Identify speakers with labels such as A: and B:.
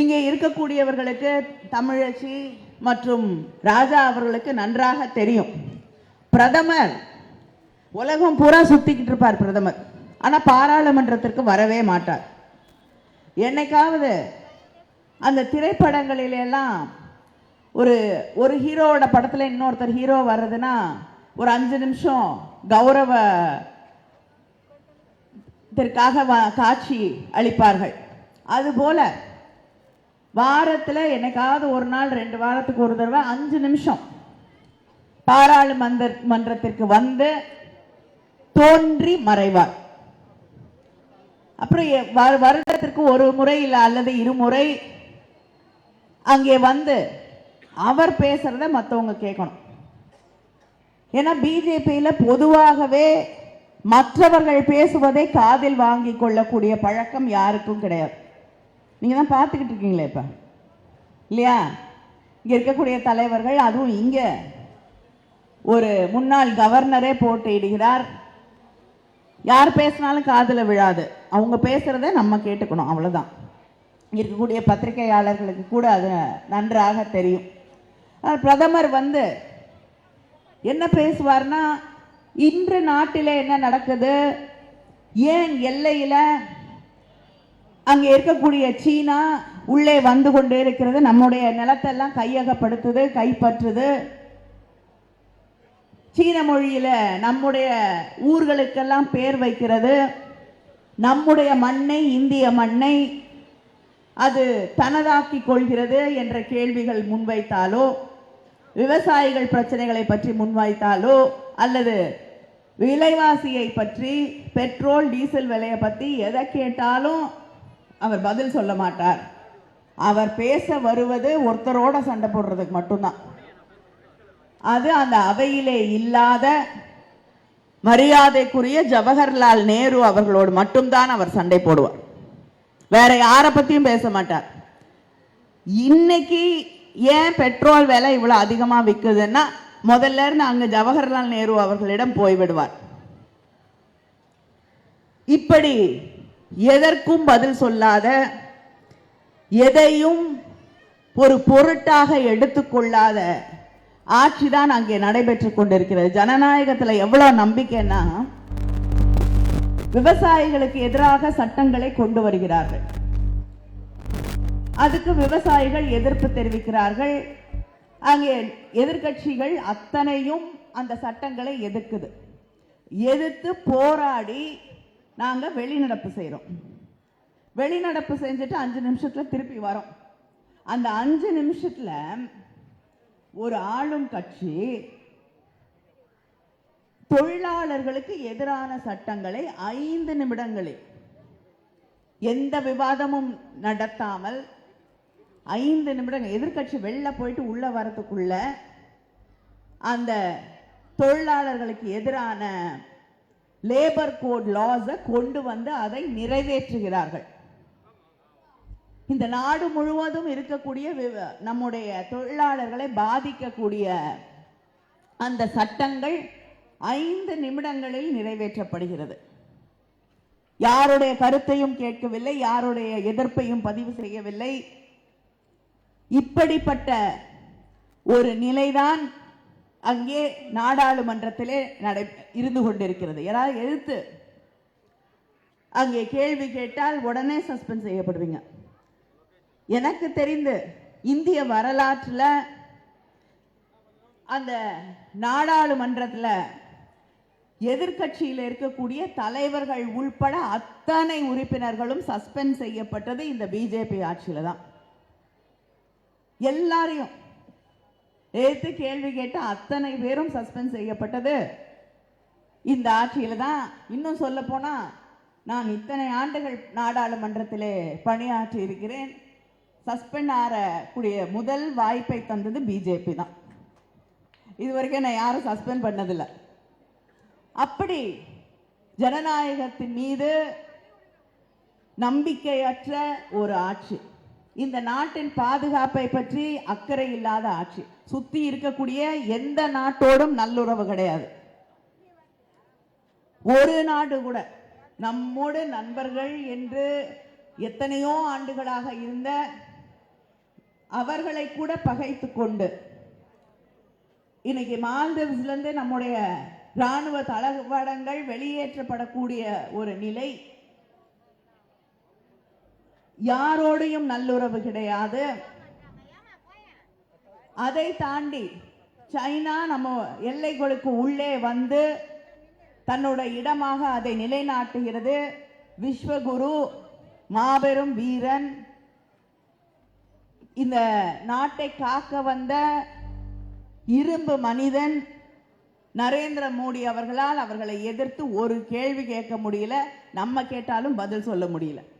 A: இங்கே இருக்கக்கூடியவர்களுக்கு தமிழச்சி மற்றும் ராஜா அவர்களுக்கு நன்றாக தெரியும். பிரதமர் உலகம் பூரா சுத்திக்கிட்டு இருப்பார் பிரதமர். ஆனால் பாராளுமன்றத்திற்கு வரவே மாட்டார். என்னைக்காவது அந்த திரைப்படங்களிலெல்லாம் ஒரு ஒரு ஹீரோவோட படத்தில் இன்னொருத்தர் ஹீரோ வர்றதுன்னா ஒரு அஞ்சு நிமிஷம் கௌரவ இதற்காக காட்சி அளிப்பார்கள். அதுபோல வாரத்தில் என்னைக்காவது ஒரு நாள் ரெண்டு வாரத்துக்கு ஒரு தடவை அஞ்சு நிமிஷம் பாராளுமன்ற மன்றத்திற்கு வந்து தோன்றி மறைவார். அப்புறம் எ- வருடத்திற்கு ஒரு முறை இல்லை அல்லது இருமுறை அங்கே வந்து அவர் பேசுறத மற்றவங்க கேட்கணும். ஏன்னா பிஜேபியில் பொதுவாகவே மற்றவர்கள் பேசுவதை காதில் வாங்கி கொள்ளக்கூடிய பழக்கம் யாருக்கும் கிடையாது. நீங்கள் தான் பார்த்துக்கிட்டு இருக்கீங்களே இப்போ. இல்லையா? இங்கே இருக்கக்கூடிய தலைவர்கள் அதுவும் இங்கே. ஒரு முன்னாள் கவர்னரே போட்டியிடுகிறார் யார் பேசினாலும் காதில் விழாது. அவங்க பேசுகிறத நம்ம கேட்டுக்கணும் அவ்வளோதான் இங்கே இருக்கக்கூடிய பத்திரிகையாளர்களுக்கு கூட அது நன்றாக தெரியும். ஆனால் பிரதமர் வந்து என்ன பேசுவார்னா இன்று நாட்டிலே என்ன நடக்குது? ஏன் எல்லையில் அங்கே இருக்கக்கூடிய சீனா உள்ளே வந்து கொண்டே இருக்கிறது. நம்முடைய நிலத்தெல்லாம் கையகப்படுத்துது கைப்பற்றுது. சீன மொழியில் நம்முடைய ஊர்களுக்கெல்லாம் பேர் வைக்கிறது. நம்முடைய மண்ணை இந்திய மண்ணை அது தனதாக்கி கொள்கிறது என்ற கேள்விகள் முன்வைத்தாலோ விவசாயிகள் பிரச்சனைகளை பற்றி முன்வைத்தாலோ அல்லது விலைவாசியை பற்றி பெட்ரோல் டீசல் விலையை பற்றி எதை கேட்டாலும் அவர் பதில் சொல்ல மாட்டார். அவர் பேச வருவது ஒருத்தரோட சண்டை போடுறதுக்கு மட்டும்தான். அது அந்த அவையிலே இல்லாத மரியாதைக்குரிய ஜவஹர்லால் நேரு அவர்களோடு மட்டும்தான் அவர் சண்டை போடுவார். வேற யாரை பத்தியும் பேச மாட்டார். இன்னைக்கு ஏன் பெட்ரோல் விலை இவ்வளவு அதிகமா விற்குதுன்னா முதல்ல இருந்து அங்க ஜவஹர்லால் நேரு அவர்களிடம் போய்விடுவார். இப்படி எதற்கும் பதில் சொல்லாத எதையும் ஒரு பொருட்டாக எடுத்துக்கொள்ளாத ஆட்சி தான் அங்கே நடைபெற்றுக் கொண்டிருக்கிறது. ஜனநாயகத்துல எவ்வளவு நம்பிக்கைன்னா விவசாயிகளுக்கு எதிராக சட்டங்களை கொண்டு வருகிறார்கள். அதுக்கு விவசாயிகள் எதிர்ப்பு தெரிவிக்கிறார்கள். அங்கே எதிர்கட்சிகள் அத்தனையும் அந்த சட்டங்களை எதிர்க்குது. எதிர்த்து போராடி நாங்கள் வெளிநடப்பு செய்கிறோம் வெளிநடப்பு செஞ்சுட்டு அஞ்சு நிமிஷத்தில் திருப்பி வரோம். அந்த அஞ்சு நிமிஷத்தில் ஒரு ஆளும் கட்சி தொழிலாளர்களுக்கு எதிரான சட்டங்களை ஐந்து நிமிடங்களில் எந்த விவாதமும் நடத்தாமல் ஐந்து நிமிடங்கள் எதிர்க்கட்சி வெளில போயிட்டு உள்ள வரத்துக்குள்ள அந்த தொழிலாளர்களுக்கு எதிரான லேபர் கோட் லாஸை கொண்டு வந்து அதை நிறைவேற்றுகிறார்கள். இந்த நாடு முழுவதும் இருக்கக்கூடிய விவ- நம்முடைய தொழிலாளர்களை பாதிக்கக்கூடிய அந்த சட்டங்கள் ஐந்து நிமிடங்களில் நிறைவேற்றப்படுகிறது. யாருடைய கருத்தையும் கேட்கவில்லை யாருடைய எதிர்ப்பையும் பதிவு செய்யவில்லை. இப்படிப்பட்ட ஒரு நிலைதான் அங்கே நாடாளுமன்றத்திலே நடை இருந்து கொண்டிருக்கிறது. யாராவது எழுத்து? அங்கே கேள்வி கேட்டால் உடனே சஸ்பெண்ட் செய்யப்படுவீங்க. எனக்கு தெரிந்து இந்திய வரலாற்றில் அந்த நாடாளுமன்றத்தில் எதிர்க்கட்சியில் இருக்கக்கூடிய தலைவர்கள் உள்பட அத்தனை உறுப்பினர்களும் சஸ்பெண்ட் செய்யப்பட்டது இந்த பிஜேபி ஆட்சியில் தான். எல்லாரையும் ஏத்து கேள்வி கேட்ட அத்தனை பேரும் சஸ்பெண்ட் செய்யப்பட்டது. இந்த ஆட்சியில் தான் இன்னும் சொல்ல போனால் நான் இத்தனை ஆண்டுகள் நாடாளுமன்றத்திலே பணியாற்றி இருக்கிறேன். சஸ்பெண்ட் ஆறக்கூடிய முதல் வாய்ப்பை தந்தது பிஜேபி தான். இது வரைக்கும் நான் யாரும் சஸ்பெண்ட் பண்ணதில்லை. அப்படி ஜனநாயகத்தின் மீது நம்பிக்கையற்ற ஒரு ஆட்சி. இந்த நாட்டின் பாதுகாப்பை பற்றி அக்கறை இல்லாத ஆட்சி. சுத்தி இருக்கக்கூடிய எந்த நாட்டோடும் நல்லுறவு கிடையாது. ஒரு நாடு கூட நம்மோடு நண்பர்கள் என்று எத்தனையோ ஆண்டுகளாக இருந்த அவர்களை கூட பகைத்து கொண்டு இன்னைக்கு மால்தீவ்ஸ்ல இருந்து நம்முடைய ராணுவ தளவாடங்கள் வெளியேற்றப்படக்கூடிய ஒரு நிலை யாரோடையும் நல்லுறவு கிடையாது. அதை தாண்டி சைனா நம்ம எல்லைகளுக்கு உள்ளே வந்து தன்னோட இடமாக அதை நிலைநாட்டுகிறது. விஸ்வகுரு மாபெரும் வீரன். இந்த நாட்டை காக்க வந்த இரும்பு மனிதன் நரேந்திர மோடி அவர்களால் அவர்களை எதிர்த்து ஒரு கேள்வி கேட்க முடியல. நம்ம கேட்டாலும் பதில் சொல்ல முடியல.